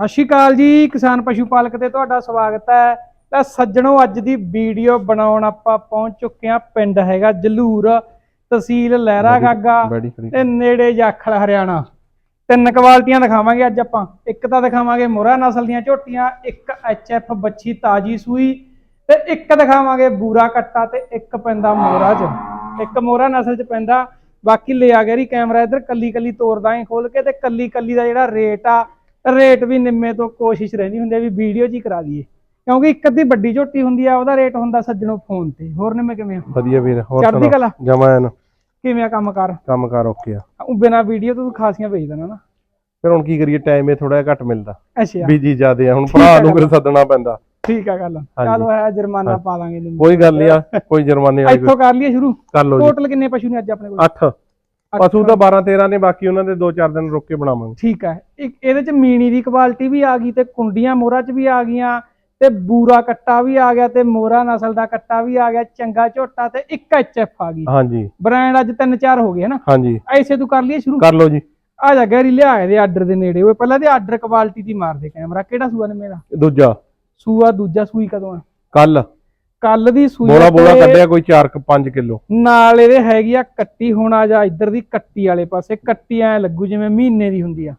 ਸਤਿ ਸ਼੍ਰੀ ਅਕਾਲ ਜੀ ਕਿਸਾਨ ਪਸ਼ੂ ਪਾਲਕ ਤੇ ਤੁਹਾਡਾ ਸਵਾਗਤ ਹੈ। ਤਾਂ ਸੱਜਣੋ ਅੱਜ ਦੀ ਵੀਡੀਓ ਬਣਾਉਣ ਆਪਾਂ ਪਹੁੰਚ ਚੁੱਕੇ ਹਾਂ ਪਿੰਡ ਹੈਗਾ ਜਲੂਰ ਤਹਿਸੀਲ ਲਹਿਰਾ ਗਾਗਾ ਤੇ ਨੇੜੇ ਜਾਖਲ ਹਰਿਆਣਾ। ਤਿੰਨ ਕੁਆਲਟੀਆਂ ਦਿਖਾਵਾਂਗੇ ਅੱਜ ਆਪਾਂ। ਇੱਕ ਤਾਂ ਦਿਖਾਵਾਂਗੇ ਮੋਰਾ ਨਸਲ ਦੀਆਂ ਝੋਟੀਆਂ ਇੱਕ ਐਚਐਫ ਬੱਚੀ ਤਾਜੀ ਸੂਈ ਤੇ ਇੱਕ ਦਿਖਾਵਾਂਗੇ ਬੂਰਾ ਕੱਟਾ ਤੇ ਇੱਕ ਪੈਂਦਾ ਮੋਰਾ ਚ। ਇੱਕ ਮੋਰਾ ਨਸਲ ਚ ਪੈਂਦਾ। ਬਾਕੀ ਲਿਆ ਗਿਆ ਰੀ ਕੈਮਰਾ ਇੱਧਰ ਕੱਲੀ ਕੱਲੀ ਤੋਰਦਾ ਏ ਖੋਲ ਕੇ ਤੇ ਕੱਲੀ ਕੱਲੀ ਦਾ ਜਿਹੜਾ ਰੇਟ ਆ ਰੇਟ ਵੀ ਨਿੰਮੇ ਤੋਂ ਕੋਸ਼ਿਸ਼ ਰਹਿੰਦੀ ਹੁੰਦੀ ਆ ਵੀ ਵੀਡੀਓ 'ਚ ਹੀ ਕਰਾ ਦਈਏ ਕਿਉਂਕਿ ਇੱਕ ਅੱਧੀ ਵੱਡੀ ਝੋਟੀ ਹੁੰਦੀ ਆ ਉਹਦਾ ਰੇਟ ਹੁੰਦਾ ਸੱਜਣੋਂ ਫੋਨ ਤੇ। ਹੋਰ ਨਿੰਮੇ ਕਿਵੇਂ ਆ? ਵਧੀਆ ਵੀਰ ਹੋਰ ਚੜ੍ਹਦੀ ਕਲਾ? ਜਮਾਨ ਕਿਵੇਂ ਆ ਕੰਮ ਕਰ? ਕੰਮ ਕਾਰ ਓਕੇ ਆ। ਉਹ ਬਿਨਾ ਵੀਡੀਓ ਤੋਂ ਖਾਸੀਆਂ ਵੇਚ ਦੇਣਾ ਨਾ। ਫਿਰ ਹੁਣ ਕੀ ਕਰੀਏ ਟਾਈਮ ਇਹ ਥੋੜਾ ਘੱਟ ਮਿਲਦਾ। ਅੱਛਾ। ਬੀਜੀ ਜ਼ਿਆਦੇ ਆ ਹੁਣ ਭਰਾ ਨੂੰ ਫਿਰ। ਸੱਦਣਾ ਪੈਂਦਾ। ਠੀਕ ਆ ਗੱਲ। ਚਲੋ ਹੈ ਜੁਰਮਾਨਾ ਪਾ ਲਾਂਗੇ ਨਿੰਮੇ। ਕੋਈ ਗੱਲ ਨਹੀਂ ਆ ਕੋਈ ਜੁਰਮਾਨੇ ਵਾਲੀ ਇੱਥੋਂ ਕਰ ਲਈਏ ਸ਼ੁਰੂ। ਕਰ ਲਓ ਜੀ। ਟੋਟਲ ਕਿੰਨੇ ਪਸ਼ੂ ਨੇ ਅੱਜ ਆਪਣੇ ਕੋਲ? 8 ਪਸ਼ੂ ਤਾਂ 12 13 ਨੇ ਬਾਕੀ ਉਹਨਾਂ ਦੇ 2-4 ਦਿਨ ਰੁੱਕ ਕੇ ਬਣਾਵਾਂਗੇ। ਠੀਕ ਹੈ। ਇੱਕ ਇਹਦੇ ਚ ਮੀਣੀ ਦੀ ਕੁਆਲਿਟੀ ਵੀ ਆ ਗਈ ਤੇ ਕੁੰਡੀਆਂ ਮੋਹਰਾ ਚ ਵੀ ਆ ਗਈਆਂ ਤੇ ਬੂਰਾ ਕੱਟਾ ਵੀ ਆ ਗਿਆ ਤੇ ਮੋਹਰਾ ਨਸਲ ਦਾ ਕੱਟਾ ਵੀ ਆ ਗਿਆ ਚੰਗਾ ਝੋਟਾ ਤੇ ਇੱਕ ਐਚਐਫ ਆ ਗਈ। ਹਾਂਜੀ। ਬ੍ਰਾਂਡ ਅੱਜ ਤਿੰਨ ਚਾਰ ਹੋ ਗਏ ਹਨਾ? ਹਾਂਜੀ। ਐਸੇ ਤੂੰ ਕਰ ਲਈਏ ਸ਼ੁਰੂ। ਕਰ ਲਓ ਜੀ। ਆ ਜਾ ਗੈਰੀ ਲਿਆ ਇਹਦੇ ਆਰਡਰ ਦੇ ਨੇੜੇ। ਓਏ ਪਹਿਲਾਂ ਤੇ ਆਰਡਰ ਕੁਆਲਿਟੀ ਦੀ ਮਾਰਦੇ ਕੈਮਰਾ। ਕਿਹੜਾ ਸੂਆ ਨੇ ਮੇਰਾ? ਦੂਜਾ। ਸੂਆ ਦੂਜਾ ਸੂਈ ਕਦੋਂ ਆ? ਕੱਲ। ਕੱਲ ਦੀ ਸੂਈ ਬੋਲਾ ਬੋਲਾ ਤੇ ਕੱਢਿਆ ਕੋਈ 4-5 ਕਿਲੋ। ਨਾਲ ਇਹਦੇ ਹੈਗੀ ਆ ਕੱਟੀ ਹੁਣ ਜਾ ਇੱਧਰ ਦੀ ਕੱਟੀ ਵਾਲੇ ਪਾਸੇ। ਕੱਟੀ ਐ ਲੱਗੂ ਜਿਵੇਂ ਮਹੀਨੇ ਦੀ ਹੁੰਦੀ ਆ।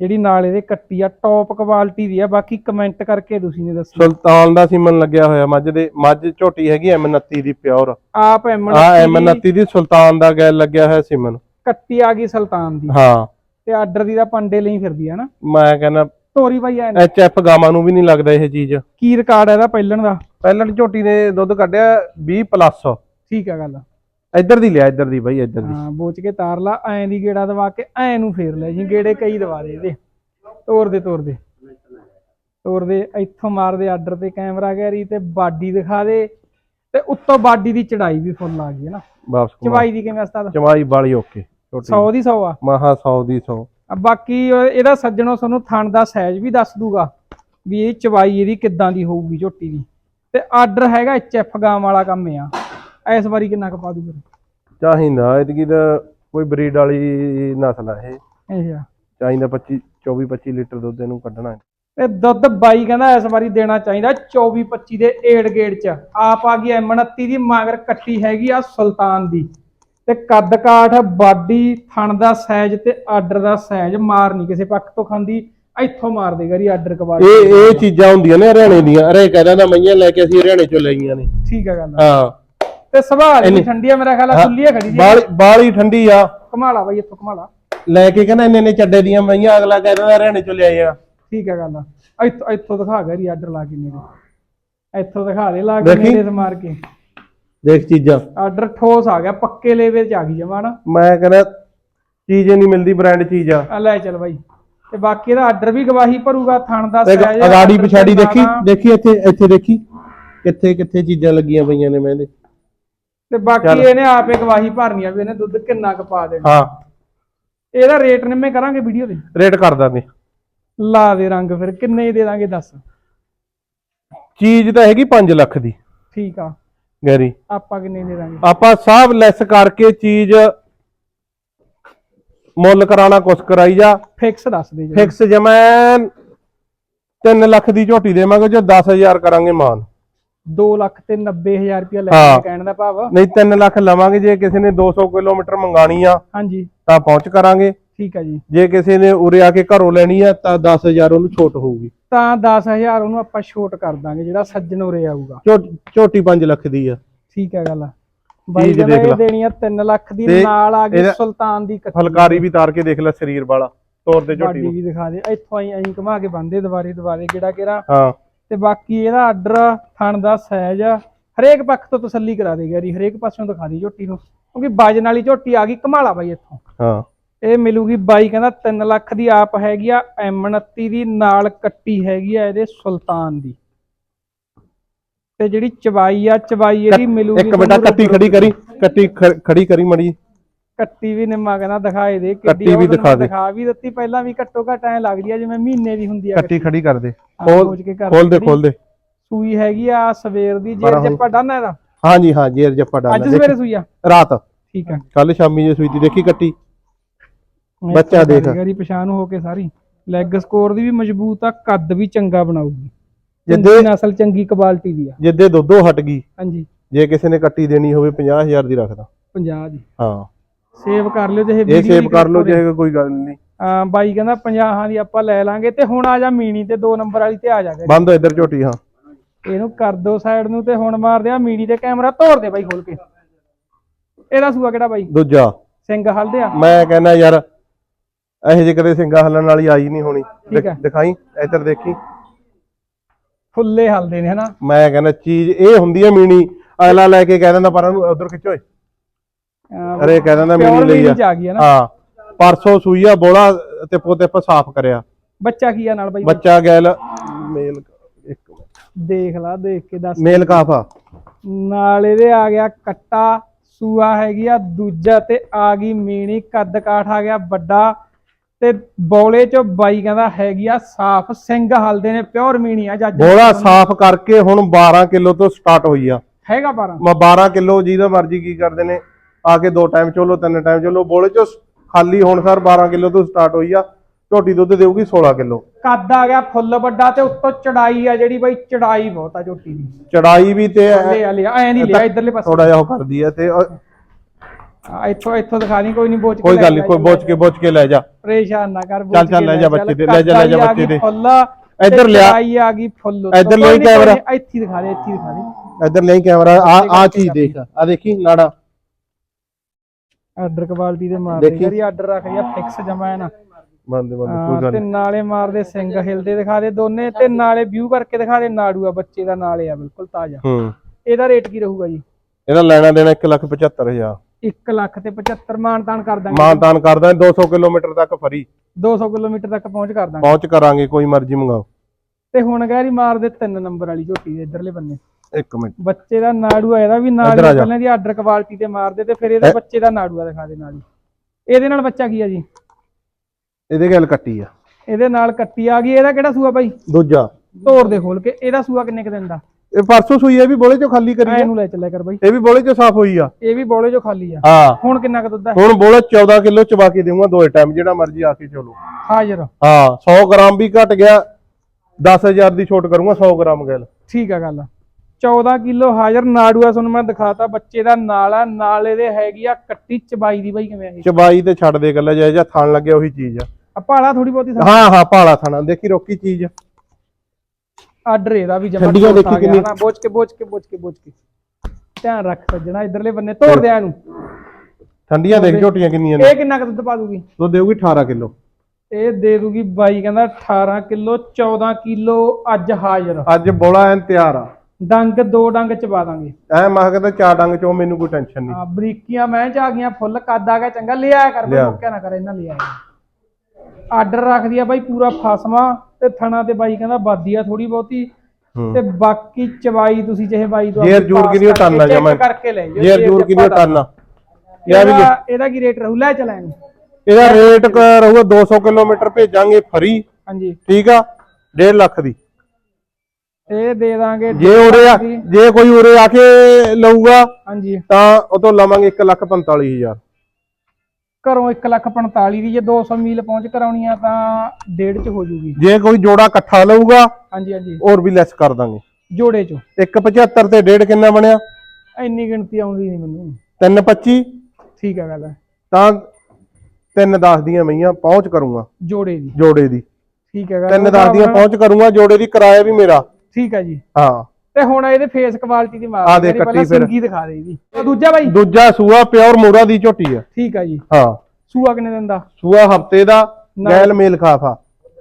ਜਿਹੜੀ ਨਾਲ ਇਹਦੇ ਕੱਟੀ ਆ ਟੌਪ ਕੁਆਲਿਟੀ ਦੀ ਆ। ਬਾਕੀ ਕਮੈਂਟ ਕਰਕੇ ਤੁਸੀਂ ਨੇ ਦੱਸੋ। ਸੁਲਤਾਨ ਦਾ ਸੀਮਨ ਲੱਗਿਆ ਹੋਇਆ ਮੱਝ ਦੇ ਮੱਝ ਝੋਟੀ ਹੈਗੀ M29 ਦੀ ਪਿਓਰ। ਆਪ ਐਮਨ ਆ M29 ਦੀ ਸੁਲਤਾਨ ਦਾ ਗੈਲ ਲੱਗਿਆ ਹੋਇਆ ਸੀਮਨ। ਕੱਟੀ ਆ ਗਈ ਸੁਲਤਾਨ ਦੀ। ਹਾਂ। ਤੇ ਆਰਡਰ ਦੀ ਦਾ ਪੰਡੇ ਲਈ ਫਿਰਦੀ ਆ ਨਾ। ਮੈਂ ਕਹਿੰਦਾ ਤੋਰੀ ਬਾਈ ਐ ਐਚਐਫ ਗਾਵਾਂ ਨੂੰ ਵੀ ਨਹੀਂ ਲੱਗਦਾ ਇਹ ਚੀਜ਼। ਕੀ ਰਿਕਾਰਡ ਹੈ ਇਹਦਾ ਪਹਿਲਣ ਦਾ? ਪਹਿਲਾਂ ਝੋਟੀ ਨੇ ਦੁੱਧ ਕੱਢਿਆ 20 ਪਲੱਸ ਠੀਕ ਆ ਗੱਲ। ਇੱਧਰ ਦੀ ਲਿਆ ਇੱਧਰ ਦੀ ਬਾਈ ਇੱਧਰ ਦੀ। ਹਾਂ ਬੋਚ ਕੇ ਤਾਰ ਲਾ ਐਂ ਦੀ ਗੇੜਾ ਦਵਾ ਕੇ ਐਂ ਨੂੰ ਫੇਰ ਲੈ ਜੀ ਗੇੜੇ ਕਈ ਦਵਾ ਦੇ ਇਹਦੇ। ਤੋਰ ਦੇ ਤੋਰ ਦੇ। ਤੋਰ ਦੇ ਇੱਥੋਂ ਮਾਰ ਦੇ ਆਰਡਰ ਤੇ ਕੈਮਰਾ ਗੈਰੀ ਤੇ ਬਾਡੀ ਦਿਖਾ ਦੇ। ਤੇ ਉੱਤੋਂ ਬਾਡੀ ਦੀ ਚੜਾਈ ਵੀ ਫੁੱਲ ਆ ਗਈ ਹੈ ਨਾ। ਵਾਪਸ। ਚਵਾਈ ਦੀ ਕਿਵੇਂ ਉਸਤਾਦ? ਚਮਾਈ ਵਾਲੀ ਓਕੇ ਝੋਟੀ 100 ਦੀ 100 ਆ। ਮਹਾ 100 ਦੀ 100 ਆ ਬਾਕੀ ਇਹਦਾ ਸੱਜਣੋਂ ਤੁਹਾਨੂੰ ਥਣ ਦਾ ਸਾਈਜ਼ ਵੀ ਦੱਸ ਦੂਗਾ ਵੀ ਇਹ ਚਵਾਈ ਇਹਦੀ ਕਿੱਦਾਂ ਦੀ ਹੋਊਗੀ ਝੋਟੀ ਦੀ। ਤੇ ਆਰਡਰ ਹੈਗਾ ਐਚਐਫ ਗਾਮ ਵਾਲਾ ਕੰਮ ਆ। ਇਸ ਵਾਰੀ ਕਿੰਨਾ ਕੁ ਪਾ ਦੂ ਫਿਰ? ਚਾਹੀਦਾ ਇਤਕੀ ਤਾਂ ਕੋਈ ਬਰੀਡ ਵਾਲੀ ਨਸਲ ਆ ਇਹ। ਇਹ ਆ। ਚਾਹੀਦਾ 25 24 25 ਲੀਟਰ ਦੁੱਧ ਇਹਨੂੰ ਕੱਢਣਾ। ਤੇ ਦੁੱਧ ਬਾਈ ਕਹਿੰਦਾ ਇਸ ਵਾਰੀ ਦੇਣਾ ਚਾਹੀਦਾ 24 25 ਦੇ ਏੜ ਗੇੜ ਚ। ਆਪ ਆ ਗਈ M29 ਦੀ ਮਗਰ ਕੱਟੀ ਹੈਗੀ ਆ ਸੁਲਤਾਨ ਦੀ। ਤੇ ਕੱਦ ਕਾਠ ਬਾਡੀ ਥਣ ਦਾ ਸਾਈਜ਼ ਤੇ ਆਰਡਰ ਦਾ ਸਾਈਜ਼ ਮਾਰ ਨਹੀਂ ਕਿਸੇ ਪੱਖ ਤੋਂ ਖਾਂਦੀ ਇੱਥੋਂ ਮਾਰ ਦੇਗਾ ਰੀ ਆਰਡਰ ਕਬਾੜ ਇਹ ਇਹ ਚੀਜ਼ਾਂ ਹੁੰਦੀਆਂ ਨੇ ਹਰਿਆਣੇ ਦੀਆਂ। ਅਰੇ ਕਹਿੰਦਾ ਨਾ ਮਈਆਂ ਲੈ ਕੇ ਅਸੀਂ ਹਰਿਆਣੇ ਚੋਂ ਲਈਆਂ ਨੇ। ਠੀਕ ਹੈ ਗੱਲ ਹਾਂ। ਤੇ ਦੀ ਇੰਨੀ- ਠੰਡੀ ਆ ਮੇਰਾ ਖਿਆਲ ਆ ਖੁੱਲੀ ਆ ਖੜੀ ਜੀ। ਬਾਲੀ ਬਾਲੀ ਠੰਡੀ ਆ। ਕਮਾਲਾ ਬਾਈ ਇੱਥੋਂ ਕਮਾਲਾ ਲੈ ਕੇ ਕਹਿੰਦਾ ਇੰਨੇ ਨੇ ਚੱਡੇ ਦੀਆਂ ਮਈਆਂ ਅਗਲਾ ਕਹਿੰਦਾ ਹਰਿਆਣੇ ਚੋਂ ਲਿਆਏ ਆ। ਠੀਕ ਹੈ ਗੱਲ ਆ। ਇੱਥੋਂ ਇੱਥੋਂ ਦਿਖਾ ਗਿਆ ਰੀ ਆਰਡਰ ਲਾ ਕੇ ਨੇੜੇ ਇੱਥੋਂ ਦਿਖਾ ਦੇ ਲਾ ਕੇ। ਨੇੜੇ ਤੇ ਮਾਰ ਕੇ। ਦੇਖ ਚੀਜ਼ਾਂ। ਆਰਡਰ ਠੋਸ ਆ ਗਿਆ ਪੱਕੇ ਲੈਵਲ ਚ ਆ ਗਈ ਜਮਾ ਨਾ। ਮੈਂ ਕਹਿੰਦਾ ਚੀਜ਼ ਹੀ ਨਹੀਂ ਮਿਲਦੀ ਬ੍ਰਾਂਡ ਚੀਜ਼ ਆ। ਆ ਲੈ ਚੱਲ ਬਾਈ। ਤੇ ਬਾਕੀ ਇਹਦਾ ਆਰਡਰ ਵੀ ਗਵਾਹੀ ਭਰੂਗਾ ਥਣ ਦਾ size, ਅਗਾੜੀ ਪਿਛਾੜੀ ਦੇਖੀ। ਦੇਖੀ ਇੱਥੇ ਇੱਥੇ ਦੇਖੀ ਕਿੱਥੇ ਕਿੱਥੇ ਚੀਜ਼ਾਂ ਲੱਗੀਆਂ ਪਈਆਂ ਨੇ ਮੈਂ ਇਹਦੇ ਤੇ ਬਾਕੀ। ਇਹਨੇ ਆਪੇ ਗਵਾਹੀ ਭਰਨੀ ਆ ਵੀ ਇਹਨੇ ਦੁੱਧ ਕਿੰਨਾ ਕੁ ਪਾ ਦੇਣਾ। ਹਾਂ। ਇਹਦਾ ਰੇਟ ਨਿੰਮੇ ਕਰਾਂਗੇ ਵੀਡੀਓ ਦੇ? ਰੇਟ ਕਰ ਦਾਂਗੇ। ਲਾ ਦੇ ਰੰਗ ਫਿਰ ਕਿੰਨੇ ਦੇ ਦਾਂਗੇ ਦੱਸ। ਚੀਜ਼ ਤਾਂ ਹੈਗੀ 5 ਲੱਖ ਦੀ। ਠੀਕ ਆ। ਗੈਰੀ? ਆਪਾਂ ਕਿੰਨੇ ਦੇ ਦਾਂਗੇ? ਆਪਾਂ ਸਭ ਲੈਸ ਕਰਕੇ ਚੀਜ਼ ਮੁੱਲ ਕਰਾਣਾ ਕੁਛ ਕਰਾਈ ਜਾ। ਫਿਕਸ ਦੱਸ ਦੇ ਜੀ ਫਿਕਸ ਜਮੈਨ 3 ਲੱਖ ਦੀ ਝੋਟੀ ਦੇਵਾਂਗੇ ਜੋ 10000 ਕਰਾਂਗੇ ਮਾਨ। 2 ਲੱਖ ਤੇ 90000 ਰੁਪਇਆ ਲੈ। ਕੇ ਕਹਿਣ ਦਾ ਭਾਵ। ਨਹੀਂ 3 ਲੱਖ ਲਵਾਂਗੇ ਜੇ ਕਿਸੇ ਨੇ 200 ਕਿਲੋਮੀਟਰ ਮੰਗਾਣੀ ਆ ਹਾਂਜੀ। ਤਾਂ ਪਹੁੰਚ ਕਰਾਂਗੇ। ਠੀਕ ਆ ਜੀ। ਜੇ ਕਿਸੇ ਨੇ ਉਰੇ ਆ ਕੇ ਘਰੋਂ ਲੈਣੀ ਆ ਤਾਂ 10000 ਉਹਨੂੰ ਛੋਟ ਹੋਊਗੀ। ਤਾਂ 10000 ਉਹਨੂੰ ਆਪਾਂ ਛੋਟ ਕਰ ਦਾਂਗੇ ਜਿਹੜਾ ਸੱਜਣ ਉਰੇ ਆਊਗਾ। ਝੋਟੀ 5 ਲੱਖ ਦੀ ਆ। ਠੀਕ ਹੈ ਗੱਲ ਬਾਈ ਦੇਖ ਇਹ। ਦੇਣੀ ਆ 3 ਲੱਖ ਦੀ ਨਾਲ ਆ ਗਈ ਸੁਲਤਾਨ ਦੀ ਕੱਟੀ। ਫਲਕਾਰੀ ਵੀ ਤਾਰ ਕੇ ਦੇਖ ਲੈ ਸਰੀਰ ਵਾਲਾ ਤੋਰ ਦੇ ਝੋਟੀ ਬਾਡੀ ਵੀ ਦਿਖਾ ਦੇ ਇੱਥੋਂ ਆਈ ਐਂ ਘੁਮਾ ਕੇ ਬੰਦੇ ਦੁਬਾਰੇ ਦੁਬਾਰੇ ਕਿਹੜਾ ਕਿਹੜਾ। ਹਾਂ। ਤੇ ਬਾਕੀ ਇਹਦਾ ਆਰਡਰ ਥਣ ਦਾ ਸਾਈਜ਼ ਹਰੇਕ ਪੱਖ ਤੋਂ ਤਸੱਲੀ ਕਰਾ ਦੇਗਾ ਜੀ ਹਰੇਕ ਪਾਸਿਓਂ ਦਿਖਾ ਦੀ ਝੋਟੀ ਨੂੰ। ਕਿਉਂਕਿ ਵਜਨ ਵਾਲੀ ਝੋਟੀ ਆ ਗਈ ਕਮਾਲਾ ਬਾਈ ਇੱਥੋਂ। ਹਾਂ। ਇਹ ਮਿਲੂਗੀ ਬਾਈ ਕਹਿੰਦਾ 3 ਲੱਖ ਦੀ ਆਪ ਹੈਗੀ ਆ M29 ਦੀ ਨਾਲ ਕੱਟੀ ਹੈਗੀ ਆ ਇਹਦੇ ਸੁਲਤਾਨ ਦੀ। ਤੇ ਜਿਹੜੀ ਚਵਾਈ ਆ ਚਵਾਈ ਇਹਦੀ ਮਿਲੂਗੀ ਇੱਕ ਮਿੰਟ ਤੁਹਾਨੂੰ ਕੱਟੀ ਖੜੀ ਕਰੀ ਕੱਟੀ ਖੜੀ ਕਰੀ ਮੜੀ ਕੱਟੀ ਵੀ ਨਿੰਮਾ ਕਹਿੰਦਾ ਦਿਖਾਏ ਦੇ ਕੱਟੀ ਵੀ ਦਿਖਾ ਦੇ। ਦਿਖਾ ਵੀ ਦਿੱਤੀ ਪਹਿਲਾਂ ਵੀ ਘੱਟੋ ਘੱਟ ਐ ਲੱਗਦੀ ਆ ਜਿਵੇਂ ਮਹੀਨੇ ਦੀ ਹੁੰਦੀ ਆ ਕੱਟੀ ਖੜੀ ਕਰ ਦੇ। ਖੋਲ ਦੇ। ਖੋਲ ਦੇ। ਸੂਈ ਹੈਗੀ ਆ ਸਵੇਰ ਦੀ ਜੇ ਬਾਰਾਂ ਹੋਈ। ਜੱਪਾ ਡਨ ਇਹਦਾ। ਹਾਂਜੀ ਹਾਂ ਜੀ ਜੱਪਾ ਅੱਜ ਡਾਲ ਸਵੇਰੇ ਸੂਈ ਆ। ਰਾਤ। ਠੀਕ ਆ। ਕੱਲ ਸ਼ਾਮੀ ਜੇ ਸੂਈ ਦੀ ਦੇਖੀ ਕੱਟੀ। ਬੱਚਾ ਦੇਖ। ਗਰੀ ਪਛਾਣ ਹੋ ਕੇ ਸਾਰੀ। ਲੈਗ ਸਕੋਰ ਦੀ ਵੀ ਮਜ਼ਬੂਤ ਆ ਕੱਦ ਵੀ ਚੰਗਾ ਬਣਾਉਗੀ ਜਿੱਦੇ ਨਸਲ ਚੰਗੀ ਕੁਆਲਿਟੀ ਦੀ ਆ। ਜਿੱਦੇ ਦੁੱਧੋਂ ਹਟ ਗਈ ਹਾਂਜੀ। ਜੇ ਕਿਸੇ ਨੇ ਕੱਟੀ ਦੇਣੀ ਹੋਵੇ 50000 ਦੀ ਰੱਖਦਾ। 50 ਦੀ। ਹਾਂ। ਸੇਵ ਕਰ ਲਿਓ ਜੇ ਇਹ video ਸੇਵ ਦੀ ਕਰ ਲਓ clip ਜੇ ਕੋਈ ਗੱਲ ਨਹੀਂ। ਹਾਂ ਬਾਈ ਕਹਿੰਦਾ 50 ਦੀ ਆਪਾਂ ਲੈ ਲਾਂਗੇ ਤੇ ਹੁਣ ਆ ਜਾ ਮੀਣੀ ਤੇ 2 ਨੰਬਰ ਵਾਲੀ ਤੇ ਆ ਜਾ ਕੇ। ਬੰਦ ਇੱਧਰ ਝੋਟੀ ਹਾਂ। ਇਹਨੂੰ ਕਰ ਦੋ ਸਾਈਡ ਨੂੰ ਤੇ ਹੁਣ ਮਾਰਦੇ ਆ ਮੀਣੀ ਤੇ ਕੈਮਰਾ ਤੋੜ ਦੇ ਬਾਈ ਖੋਲ ਕੇ। ਇਹਦਾ ਸੂਆ ਕਿਹੜਾ ਬਾਈ? ਦੂਜਾ। ਸਿੰਘ ਹਲਦੇ ਆ। ਮੈਂ ਕਹਿੰਦਾ ਯਾਰ ਇਹੋ ਜਿਹੇ ਕਦੇ ਸਿੰਗਾ ਹੱਲਣ ਵਾਲੀ ਆਈ ਨਹੀਂ ਹੋਣੀ। ਠੀਕ ਹੈ। ਦਿਖਾਈ ਇੱਧਰ ਦੇਖੀ। ਫੁੱਲੇ ਹਲਦੇ ਨੇ ਹਨਾ? ਮੈਂ ਕਹਿੰਦਾ ਚੀਜ਼ ਇਹ ਹੁੰਦੀ ਹੈ ਮੀਣੀ। ਅਗਲਾ ਲੈ ਕੇ ਕਹਿ ਦਿੰਦਾ ਪਰ ਉਹਨੂੰ ਉਧਰ ਖਿੱਚੋ ਏ। ਅਰੇ ਕਹਿ ਦਿੰਦਾ ਮੀਣੀ ਲਈ ਆ। ਚ ਆ ਗਈ ਹੈ ਨਾ। ਹਾਂ ਪਰਸੋਂ ਸੂਈ ਆ ਬੋਲਾ ਤੇ ਪੋਤੇ ਪਾ ਸਾਫ਼ ਕਰਿਆ। ਬੱਚਾ ਕੀ ਆ ਨਾਲ ਬਾਈ? ਬੱਚਾ ਗੈਲ ਮੇਲ ਇੱਕ ਮਿੰਟ। ਦੇਖ ਲਾ ਦੇਖ ਕੇ ਦੱਸ। ਮੇਲ ਕਾਫਾ ਨਾਲ ਇਹਦੇ ਆ ਗਿਆ ਕੱਟਾ ਸੂਆ ਹੈਗੀ ਆ ਦੂਜਾ ਤੇ ਆ ਗਈ ਮੀਣੀ ਕੱਦ ਕਾਠ ਆ ਗਿਆ ਵੱਡਾ। ਤੇ ਬੌਲੇ ਚੋਂ ਬਾਈ ਕਹਿੰਦਾ ਹੈਗੀ ਆ ਸਾਫ਼ ਸਿੰਘ ਹਲਦੇ ਨੇ ਪਿਓਰ ਮੀਣੀ ਆ ਜੱਜ। ਬੋਲਾ ਸਾਫ਼ ਕਰਕੇ ਹੁਣ 12 ਕਿਲੋ ਤੋਂ ਸਟਾਰਟ ਹੋਈ ਆ। ਹੈਗਾ 12 ਮੈਂ 12 ਕਿਲੋ ਜਿਹਦਾ ਮਰਜ਼ੀ ਕੀ ਕਰਦੇ ਨੇ ਆ ਕੇ ਦੋ ਟਾਈਮ ਚੋਲੋ ਤਿੰਨ ਟਾਈਮ ਚੋਲੋ ਬੋਲੇ ਚੋਂ ਖਾਲੀ ਹੁਣ ਸਰ 12 ਕਿਲੋ ਤੋਂ ਸਟਾਰਟ ਹੋਈ ਆ ਝੋਟੀ ਦੁੱਧ ਦੇਊਗੀ 16 ਕਿਲੋ। ਕੱਦ ਆ ਗਿਆ ਫੁੱਲ ਵੱਡਾ ਤੇ ਉੱਤੋਂ ਚੜਾਈ ਆ ਜਿਹੜੀ ਬਾਈ ਚੜਾਈ ਬਹੁਤ ਆ ਝੋਟੀ ਦੀ। ਚੜਾਈ ਵੀ ਤੇ ਲੈ ਲਿਆ ਐ ਨਹੀਂ ਲਿਆ ਇਧਰਲੇ ਪਾਸੇ। ਥੋੜਾ ਜਿਹਾ ਉਹ ਕਰਦੀ ਆ ਤੇ ਇੱਥੋਂ ਇੱਥੋਂ ਦਿਖਾ ਕੋਈ ਨਹੀਂ ਬੋਚ ਕੇ ਕੋਈ ਗੱਲ ਨਹੀਂ ਕੋਈ। ਬੋਚ ਕੇ ਬੋਚ ਕੇ ਲੈ ਜਾ ਪਰੇਸ਼ਾਨ ਨਾ ਕਰ ਚੱਲ, ਚੱਲ, ਲੈ ਜਾ ਬੱਚੇ ਦੇ, ਲੈ ਜਾ, ਲੈ ਜਾ ਬੱਚੇ ਦੇ। ਇੱਧਰ ਲਿਆ। ਚੜਾਈ ਆ ਗਈ ਫੁੱਲ ਇੱਧਰ ਲਿਆਈ ਕੈਮਰਾ। ਇੱਥੇ ਹੀ ਦਿਖਾ ਦੇ ਇੱਥੇ ਹੀ ਦਿਖਾ ਦੇ ਇੱਧਰ ਨਹੀਂ ਕੈਮਰਾ ਆ ਆ ਚੀਜ਼ ਦੇਖ ਆ ਦੇਖੀ ਨਾੜਾ ਆਰਡਰ ਕੁਆਲਿਟੀ ਦੇ ਮਾਰਦੇ। ਕਰੀ ਆਰਡਰ ਰੱਖ ਗਿਆ ਫਿਕਸ ਜਮਾ ਹੈ ਨਾ ਬੰਦ ਬੰਦ ਹਾਂ, ਕੋਈ ਗੱਲ ਤੇ। ਨਾਲੇ ਮਾਰਦੇ ਸਿੰਘ ਹਿਲਦੇ ਦਿਖਾ ਦੇ ਦੋਨੇ ਤੇ ਨਾਲੇ ਵਿਊ ਕਰਕੇ ਦਿਖਾ ਦੇ ਨਾੜੂਆ ਬੱਚੇ ਦਾ ਨਾਲੇ ਆ ਬਿਲਕੁਲ ਤਾਜ਼ਾ ਹੂੰ ਇਹਦਾ ਰੇਟ ਕੀ ਰਹੂਗਾ ਜੀ ਇਹਦਾ ਲੈਣਾ ਦੇਣਾ 1 ਲੱਖ 75000 1 ਲੱਖ ਤੇ 75 ਮਾਨਤਾਨ ਕਰ ਦਾਂਗੇ। ਮਾਨਤਾਨ ਕਰਦਾ 200 ਕਿਲੋਮੀਟਰ ਤੱਕ ਫਰੀ। 200 ਕਿਲੋਮੀਟਰ ਤੱਕ ਪਹੁੰਚ ਕਰ ਦਾਂਗੇ। ਪਹੁੰਚ ਕਰਾਂਗੇ ਕੋਈ ਮਰਜ਼ੀ ਮੰਗਾਓ। ਤੇ ਹੁਣ ਗੈਰੀ ਮਾਰਦੇ ਤਿੰਨ ਨੰਬਰ ਵਾਲੀ ਝੋਟੀ ਦੇ ਇਧਰਲੇ ਬੰਨੇ। ਇੱਕ ਮਿੰਟ। ਬੱਚੇ ਦਾ ਨਾੜੂਆ ਇਹਦਾ ਵੀ ਨਾਲ ਆ। ਪਹਿਲਾਂ ਦੀ ਆਰਡਰ ਕੁਆਲਿਟੀ ਤੇ ਮਾਰਦੇ ਤੇ ਫਿਰ ਇਹਦੇ ਬੱਚੇ ਦਾ ਨਾੜੂਆ ਦਿਖਾ ਦੇ ਨਾਲ ਹੀ। ਇਹਦੇ ਨਾਲ ਬੱਚਾ ਕੀ ਆ ਜੀ? ਇਹਦੇ ਗੱਲ ਕੱਟੀ ਆ। ਇਹਦੇ ਨਾਲ ਕੱਟੀ ਆ ਗਈ ਇਹਦਾ ਕਿਹੜਾ ਸੂਆ ਬਾਈ? ਦੂਜਾ। ਤੋੜ ਦੇ ਖੋਲ ਕੇ ਇਹਦਾ ਸੂਆ ਕਿੰਨੇ ਕ ਦਿਨ ਦਾ? ਇਹ ਪਰਸੋਂ ਸੂਈ ਇਹ ਵੀ ਬੋਲੇ ਚੋਂ ਖਾਲੀ ਕਰੀ ਐ ਆ। ਨੂੰ ਲੈ ਚੱਲਿਆ ਕਰ ਬਾਈ। ਇਹ ਵੀ ਬੋਲੇ ਚੋਂ ਸਾਫ਼ ਹੋਈ ਆ। ਇਹ ਵੀ ਬੋਲੇ ਜੋ ਖਾਲੀ ਆ। ਹਾਂ। ਹੁਣ ਕਿੰਨਾ ਕ ਦੁੱਧ ਹੈ ਹੁਣ ਬੋਲੇ 14 ਕਿਲੋ ਚਬਾ ਕੇ ਦੇਵਾਂਗਾ ਦੋਏ ਟਾਈਮ ਜਿਹੜਾ ਮਰਜ਼ੀ ਆ ਕੇ ਚਲੋ। ਹਾਜ਼ਰ ਹਾਂ 100 ਗ੍ਰਾਮ ਵੀ ਘਟ ਗਿਆ 10000 ਦੀ ਛੋਟ ਕਰੂੰਗਾ 100 ਗ੍ਰਾਮ ਗੱਲ। ਠੀਕ ਆ ਗੱਲ। 14 ਕਿਲੋ ਹਾਜ਼ਰ ਨਾੜੂਆ ਤੁਹਾਨੂੰ ਮੈਂ ਦਿਖਾਤਾ ਬੱਚੇ ਦਾ ਨਾਲ ਆ ਨਾਲ ਇਹਦੇ ਹੈਗੀ ਆ ਕੱਟੀ ਚਬਾਈ ਦੀ ਬਾਈ ਕਿਵੇਂ ਆ ਇਹ? ਚਬਾਈ ਤੇ ਛੱਡ ਦੇ ਗੱਲਾਂ ਜਾਇ ਜਾਂ ਥਣ ਲੱਗੇ ਉਹੀ ਚੀਜ਼ ਆ। ਆ ਭਾਲਾ ਥੋੜੀ ਬਹੁਤੀ ਹਾਂ ਹਾਂ ਪਾਲਾ ਥਣਾ ਦੇਖੀ ਰੋਕੀ ਚੀਜ਼। ਆਰਡਰ ਇਹਦਾ ਵੀ ਜਮਾ ਠੰਡੀਆਂ ਦੇਖੀ ਕਿੰਨੀ- ਬੋਚ ਕੇ ਬੋਚ ਕੇ ਬੋਚ ਕੇ ਬੋਚ ਕੇ। ਧਿਆਨ ਰੱਖ ਸੱਜਣਾ ਇਧਰਲੇ ਬੰਨੇ ਤੋੜ ਦੇ ਇਹਨੂੰ। ਠੰਡੀਆਂ ਦੇਖ ਝੋਟੀਆਂ ਕਿੰਨੀਆਂ ਨੇ। ਇਹ ਕਿੰਨਾ ਕੁ ਦੁੱਧ ਪਾ ਦੂਗੀ? ਦੁੱਧ ਦੇਊਗੀ 18 ਕਿਲੋ। ਇਹ ਦੇ ਦੂਗੀ ਬਾਈ ਕਹਿੰਦਾ 18 ਕਿਲੋ 14 ਕਿਲੋ ਅੱਜ ਹਾਜ਼ਰ। ਅੱਜ ਬੋਲਾ ਐਨ ਤਿਆਰ ਆ। ਡੰਗ ਦੋ ਡੰਗ ਚਬਾ ਦਾਂਗੇ। ਐ ਮੈਂ ਕਹਿੰਦਾ ਚਾਰ ਡੰਗ ਚੋਂ ਮੈਨੂੰ ਕੋਈ ਟੈਨਸ਼ਨ ਨਹੀਂ। ਆ ਬਰੀਕੀਆਂ ਮੈਂ ਚ ਆ ਗਈਆਂ ਫੁੱਲ ਕੱਦ ਆ ਗਿਆ ਚੰਗਾ ਲੈ ਆਇਆ ਕਰ ਲਿਆ। ਮੁੱਕਿਆ ਨਾ ਕਰ ਇਹਨਾਂ ਲੈ ਆਇਆ ਆਰਡਰ ਰੱਖਦੀ ਆ ਬਾਈ ਪੂਰਾ ਫਸਮਾ। ਤੇ ਥਣਾ ਤੇ ਬਾਈ ਕਹਿੰਦਾ ਬਾਦੀ ਆ ਥੋੜੀ ਬਹੁਤੀ। ਤੇ ਬਾਕੀ ਚਵਾਈ ਤੁਸੀਂ ਜਿਹੇ ਬਾਈ ਤੋਂ ਜੇਰ ਜੂਰ ਕਿੰਨੀ ਟਨ ਆ ਜਮਾਂ? ਕਰਕੇ ਲੈ ਜਾਓ ਜੇਰ ਜੂਰ ਕਿੰਨੀ ਟਨ ਆ। ਇਹਦਾ ਇਹਦਾ ਕੀ ਰੇਟ ਰਹੂ ਲੈ ਚਲਾਂ ਇਹਦਾ ਰੇਟ ਰਹੂਗਾ 200 ਕਿਲੋਮੀਟਰ ਭੇਜਾਂਗੇ ਫਰੀ। ਹਾਂਜੀ। ਠੀਕ ਆ? 1.5 ਲੱਖ ਦੀ। ਇਹ ਦੇ ਦਾਂਗੇ ਜੇ ਉਰੇ ਆ ਜੇ ਕੋਈ ਉਰੇ ਆ ਕੇ ਲਊਗਾ ਹਾਂਜੀ। ਤਾਂ ਉਹ ਤੋਂ ਲਵਾਂਗੇ 1 ਲੱਖ 45000 ਘਰੋਂ 1 ਲੱਖ 45 ਦੀ ਜੇ 200 ਮੀਲ ਪਹੁੰਚ ਕਰਾਉਣੀ ਆ ਤਾਂ ਡੇਢ ਚ ਹੋ ਜੂਗੀ। ਜੇ ਕੋਈ ਜੋੜਾ ਇਕੱਠਾ ਲਊਗਾ ਹਾਂਜੀ ਹਾਂਜੀ। ਹੋਰ ਵੀ ਲੈਸ ਕਰ ਦਾਂਗੇ। ਜੋੜੇ ਚੋਂ। 175 ਤੇ ਡੇਢ ਕਿੰਨਾ ਬਣਿਆ? ਇੰਨੀ ਗਿਣਤੀ ਆਉਂਦੀ ਨਹੀਂ ਮੈਨੂੰ। 325 ਠੀਕ ਆ ਗੱਲ ਤਾਂ 310 ਦੀਆਂ ਮਈਆਂ ਪਹੁੰਚ ਕਰੂੰਗਾ ਜੋੜੇ ਦੀ। ਜੋੜੇ ਦੀ। ਠੀਕ ਹੈ ਗੱਲ 310 ਦੀਆਂ ਪਹੁੰਚ ਕਰੂੰਗਾ ਜੋੜੇ ਦੀ ਕਿਰਾਇਆ ਵੀ ਮੇਰਾ। ਠੀਕ ਹੈ ਜੀ। ਹਾਂ। ਤੇ ਹੁਣ ਇਹਦੇ ਫੇਸ ਕੁਆਲਿਟੀ ਦੀ ਮਾਰ ਆ ਦੇ ਕੱਟੀ ਫਿਰ। ਸਿੰਗੀ ਦਿਖਾ ਦੇ ਜੀ। ਦੂਜਾ ਬਾਈ? ਦੂਜਾ ਸੂਆ ਪਿਓਰ ਮੋਰਾ ਦੀ ਝੋਟੀ ਆ। ਠੀਕ ਆ ਜੀ। ਹਾਂ। ਸੂਆ ਕਿੰਨੇ ਦਿਨ ਦਾ? ਸੂਆ ਹਫ਼ਤੇ ਦਾ ਗੈਲ ਮੇਲ ਖਾਫਾ।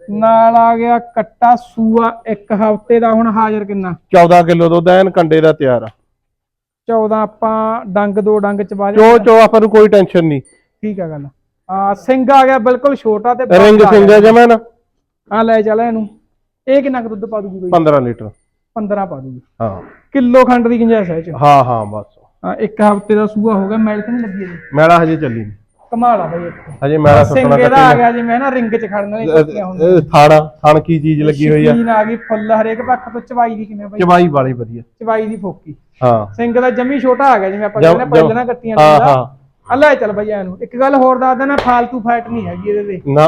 ਨਾਲ ਆ ਗਿਆ ਕੱਟਾ ਸੂਆ ਇੱਕ ਹਫ਼ਤੇ ਦਾ ਹੁਣ ਹਾਜ਼ਰ ਕਿੰਨਾ? 14 ਕਿਲੋ ਦੁੱਧ ਐਨ ਕੰਡੇ ਦਾ ਤਿਆਰ ਆ। 14 ਆਪਾਂ ਡੰਗ ਦੋ ਡੰਗ ਚ ਪਾ ਚੋ ਚੋ ਆਪਾਂ ਨੂੰ ਕੋਈ ਟੈਨਸ਼ਨ ਨਹੀਂ। ਠੀਕ ਆ ਗੱਲ। ਆ ਸਿੰਘ ਆ ਗਿਆ ਬਿਲਕੁਲ ਛੋਟਾ ਤੇ ਰਿੰਗ ਬੰਦ ਆ ਸਿੰਗਾ ਜਮਾ ਨਾ। ਆ ਲੈ ਚੱਲ ਇਹਨੂੰ। ਇਹ ਕਿੰਨਾ ਕੁ ਦੁੱਧ ਪਾ ਦੂਗੀ ਬਾਈ? 15 ਲੀਟਰ। 15 ਪਾ ਦੂਗੀ। ਹਾਂ। ਕਿਲੋ ਖੰਡ ਦੀ ਗੁੰਜਾਇਸ਼ ਹੈ ਇਹ ਚ। ਹਾਂ ਹਾਂ ਬਸ। ਹਾਂ ਇੱਕ ਹਫ਼ਤੇ ਦਾ ਸੂਆ ਹੋ ਗਿਆ ਮੈਲ ਤਾਂ ਨਹੀਂ ਲੱਗੀ ਇਹਦੀ ਮੈਲਾ ਹਜੇ ਚੱਲੀ ਨੀ। ਕਮਾਲ ਆ ਬਾਈ ਇੱਕ ਹਜੇ ਮੈਲਾ ਸਿੰਘ ਸੁੱਟਣਾ ਇਹਦਾ ਆ ਗਿਆ ਜਿਵੇਂ ਨਾ ਰਿੰਗ ਚ ਖੜਨ ਵਾਲੀ ਕੁੱਤੀਆਂ ਹੁੰਦੀਆਂ। ਇਹ ਥਾਣਾ ਥਣ ਕੀ ਚੀਜ਼ ਲੱਗੀ ਹੋਈ ਆ? ਸ਼ਕੀਨ ਆ ਗਈ ਫੁੱਲ ਹਰੇਕ ਪੱਖ ਤੋਂ ਚਵਾਈ ਦੀ ਕਿਵੇਂ ਬਾਈ? ਚਬਾਈ ਵਾਲੀ ਵਧੀਆ। ਚਵਾਈ ਦੀ ਫੋਕੀ। ਹਾਂ। ਸਿੰਘ ਦਾ ਜੰਮੀ ਛੋਟਾ ਆ ਗਿਆ ਜਿਵੇਂ ਆਪਾਂ ਜਮ- ਕਹਿੰਦੇ ਪਹਿਲਾਂ ਕੱਟੀਆਂ ਹਾਂ ਹਾਂ। ਅੱਲਾ ਚੱਲ ਬਈ ਇਹਨੂੰ ਇੱਕ ਗੱਲ ਹੋਰ ਦੱਸ ਦੇਣਾ ਫਾਲਤੂ ਫੈਟ ਨਹੀਂ ਹੈਗੀ ਇਹਦੇ ਤੇ। ਨਾ।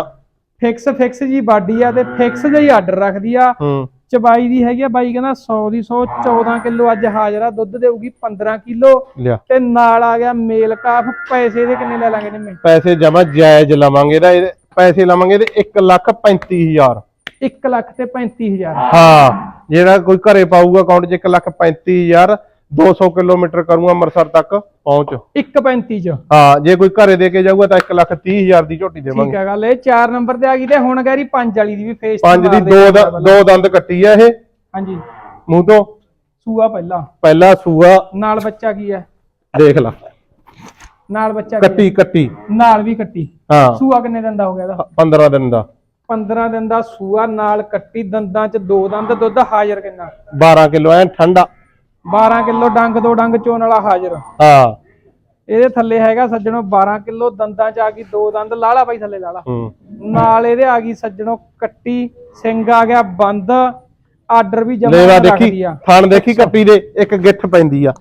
ਫਿਕਸ ਫਿਕਸ ਜੀ ਬਾਡੀ ਆ ਤੇ ਫਿਕਸ ਜਿਹੀ ਆਰਡਰ ਰੱਖਦੀ ਆ। ਹੂੰ। ਚਬਾਈ ਦੀ ਹੈਗੀ ਆ ਬਾਈ ਕਹਿੰਦਾ 100 ਦੀ 100 14 ਕਿਲੋ ਅੱਜ ਹਾਜ਼ਰ ਆ ਦੁੱਧ ਦੇਊਗੀ 15 ਕਿਲੋ ਲਿਆ। ਤੇ ਨਾਲ ਆ ਗਿਆ ਮੇਲ ਕਾਫ ਪੈਸੇ ਦੇ ਕਿੰਨੇ ਲੈ ਲਾਂਗੇ ਨਿੰਮੇ? ਪੈਸੇ ਜਮਾ ਜਾਇਜ਼ ਲਵਾਂਗੇ ਦਾ ਪੈਸੇ ਲਵਾਂਗੇ ਤੇ 1 ਲੱਖ 35000 1 ਲੱਖ ਤੇ 35000 ਹਾਂ ਜਿਹੜਾ ਕੋਈ ਘਰੇ ਪਾਊਗਾ ਅਕਾਊਂਟ 'ਚ 1 ਲੱਖ 35000 200 ਕਿਲੋਮੀਟਰ ਕਰੂੰਗਾ ਅੰਮ੍ਰਿਤਸਰ ਤੱਕ। ਪਹੁੰਚ 1.35 ਚ। ਹਾਂ ਜੇ ਕੋਈ ਘਰੇ ਦੇ ਕੇ ਜਾਊਗਾ ਤਾਂ 1 ਲੱਖ 30000 ਦੀ ਝੋਟੀ ਠੀਕ ਦੇਵਾਂਗੇ। ਹੈ ਗੱਲ ਇਹ 4 ਨੰਬਰ ਤੇ ਆ ਗਈ ਤੇ ਹੁਣ ਗੈਰੀ 5 ਵਾਲੀ ਦੀ ਵੀ ਫੇਸ ਪੰਜ ਦੀ ਦੋ ਦ- ਦੰਦ ਕੱਟੀ ਆ ਇਹ। ਹਾਂਜੀ। ਮੂੰਹ ਤੋਂ? ਸੂਆ ਪਹਿਲਾ। ਪਹਿਲਾ ਸੂਆ। ਨਾਲ ਬੱਚਾ ਕੀ ਹੈ ਦੇਖ ਲਾ। ਨਾਲ ਬੱਚਾ? ਕੱਟੀ ਕੱਟੀ। ਨਾਲ ਵੀ ਕੱਟੀ। ਹਾਂ। ਸੂਆ ਕਿੰਨੇ ਦਿਨ ਦਾ ਹੋ ਗਿਆ ਇਹਦਾ? 15 ਦਿਨ ਦਾ। 15 ਦਿਨ ਦਾ ਸੂਆ ਨਾਲ ਕੱਟੀ ਦੰਦਾਂ ਚ ਦੋ ਦੰਦ ਦੁੱਧ ਹਾਜ਼ਰ ਕਿੰਨਾ? 12 ਕਿਲੋ ਐ ਠੰਡਾ। 12 ਕਿਲੋ ਡੰਗ ਦੋ ਡੰਗ ਚੋਣ ਵਾਲਾ ਹਾਜ਼ਰ। ਹਾਂ। ਇਹਦੇ ਥੱਲੇ ਹੈਗਾ ਸੱਜਣੋ 12 ਕਿਲੋ ਦੰਦਾਂ ਚ ਆ ਗਈ ਦੋ ਦੰਦ ਲਾਲਾ ਬਾਈ ਥੱਲੇ ਲਾਲਾ। ਹੂੰ। ਨਾਲ ਇਹਦੇ ਆ ਗਈ ਸੱਜਣੋ ਕੱਟੀ ਸਿੰਘ ਆ ਗਿਆ ਬੰਦ ਆਰਡਰ ਵੀ ਜਮਾ ਦੇਖੀ ਥਣ ਦੇਖੀ ਕੱਟੀ ਦੇ ਇੱਕ ਗਿੱਠ ਪੈਂਦੀ ਆ।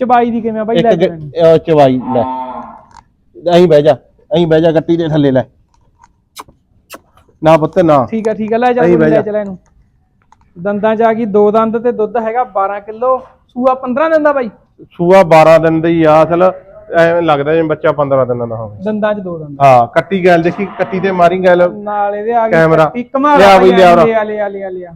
ਚਬਾਈ ਦੀ ਕਿਵੇਂ ਆ ਬਾਈ? ਲੈ ਚਵਾਈ ਲੈ। ਅਹੀਂ ਬਹਿ ਜਾ ਅਹੀਂ ਬਹਿ ਜਾ ਕੱਟੀ ਦੇ ਥੱਲੇ ਲੈ। ਨਾ ਪੁੱਤ ਨਾ। ਠੀਕ ਆ ਠੀਕ ਆ ਲੈ ਜਾ ਲੈ। ਚਲਾ ਇਹਨੂੰ। ਦੰਦਾਂ ਚ ਆ ਗਈ ਦੋ ਦੰਦ ਤੇ ਦੁੱਧ ਹੈਗਾ 12 ਕਿਲੋ ਸੂਆ 15 ਦਿਨ ਦਾ ਬਾਈ? ਸੂਆ 12 ਦਿਨ ਦੀ ਆ ਅਸਲ ਐਵੇਂ ਲੱਗਦਾ ਜਿਵੇਂ ਬੱਚਾ 15 ਦਿਨਾਂ ਦਾ ਹੋਵੇ। ਦੰਦਾਂ ਚ ਦੋ ਦੰਦ। ਹਾਂ ਕੱਟੀ ਗੈਲ ਦੇਖੀ ਕੱਟੀ ਤੇ ਮਾਰੀ ਗੈਲ। ਨਾਲ ਇਹਦੇ ਆ ਗਈ ਕੈਮਰਾ। ਕਮਾਲ ਲਿਆ ਬਈ, ਲਿਆ। ਲਿਆ ਲਿਆ ਲਿਆ ਲਿਆ।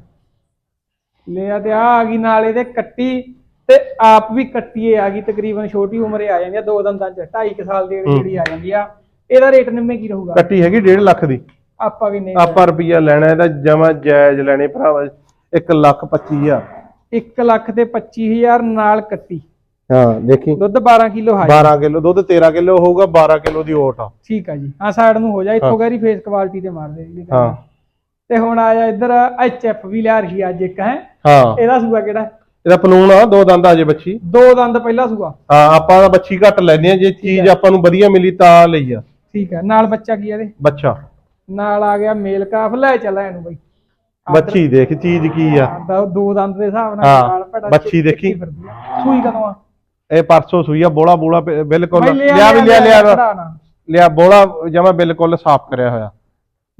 ਲਿਆ ਤੇ ਆ ਆ ਗਈ ਨਾਲ ਇਹਦੇ ਕੱਟੀ ਤੇ ਆਪ ਵੀ ਕੱਟੀਏ ਆ ਗਈ ਤਕਰੀਬਨ ਛੋਟੀ ਉਮਰੇ ਆ ਜਾਂਦੀ ਆ ਦੋ ਦੰਦਾਂ ਚ 2.5 ਸਾਲ ਦੀ ਜਿਹੜੀ ਆ ਜਾਂਦੀ ਆ। ਇਹਦਾ ਰੇਟ ਨਿੰਮੇ ਕੀ ਰਹੂਗਾ? ਕੱਟੀ ਹੈਗੀ 1.5 ਲੱਖ ਦੀ। ਆਪਾਂ ਵੀ ਨਹੀਂ ਆਪਾਂ ਰੁਪਈਆ ਲੈਣਾ ਇਹਦਾ ਜਮਾ ਜਾਇਜ਼ ਲੈਣੇ ਭਰਾਵਾ। 1 ਲੱਖ 25000 1 ਲੱਖ ਤੇ 25000 ਨਾਲ ਕੱਟੀ। ਹਾਂ ਦੇਖੀ। ਦੁੱਧ 12 ਕਿਲੋ ਹਾਈ। 12 ਕਿਲੋ ਦੁੱਧ 13 ਕਿਲੋ ਹੋਊਗਾ 12 ਕਿਲੋ ਦੀ ਓਟ ਆ। ਠੀਕ ਆ ਜੀ। ਆ ਸਾਈਡ ਨੂੰ ਹੋ ਜਾ ਇੱਥੋਂ ਗੈਰੀ ਫੇਸ ਕੁਆਲਿਟੀ ਤੇ ਮਾਰ ਦੇ ਜੀ ਹਾਂ। ਤੇ ਹੁਣ ਆਇਆ ਇੱਧਰ ਐਚਐਫ ਵੀ ਲਿਆ ਰਹੀ ਅੱਜ ਇੱਕ ਹੈ। ਹਾਂ। ਇਹਦਾ ਸੂਆ ਕਿਹੜਾ? ਇਹਦਾ ਪਲੂਣ ਆ ਦੋ ਦੰਦ ਆ ਜੇ ਬੱਚੀ। ਦੋ ਦੰਦ ਪਹਿਲਾ ਸੂਆ। ਹਾਂ ਆਪਾਂ ਤਾਂ ਬੱਚੀ ਘੱਟ ਆ ਜੇ ਚੀਜ਼ ਆਪਾਂ ਨੂੰ ਵਧੀਆ ਮਿਲੀ ਤਾਂ ਲਈ ਆ। ਠੀਕ ਹੈ ਨਾਲ ਬੱਚਾ ਕੀ ਆ ਇਹਦੇ? ਬੱਚਾ। ਨਾਲ ਆ ਗਿਆ ਮੇਲ ਕਾਫ ਲੈ ਚੱਲਾ ਇਹਨੂੰ ਬਈ। ਬੱਚੀ ਦੇਖ ਚੀਜ਼ ਕੀ ਆ? ਦਾ ਦੋ ਦੰਦ ਦੇ ਹਿਸਾਬ ਨਾਲ ਹਾਂ, ਨਾਲ ਭੈੜਾ ਬੱਚੀ ਦੇਖੀ। ਸੂਈ ਕਦੋਂ ਆ? ਇਹ ਪਰਸੋਂ ਸੂਈ ਆ ਬੋਲਾ ਬੋਲਾ ਪ- ਬਿਲਕੁਲ ਬਈ ਲਿਆ ਵੀ ਲਿਆ ਲਿਆ ਨਾ। ਲਿਆ ਬੋਲਾ ਜਮਾ ਬਿਲਕੁਲ ਸਾਫ਼ ਕਰਿਆ ਹੋਇਆ।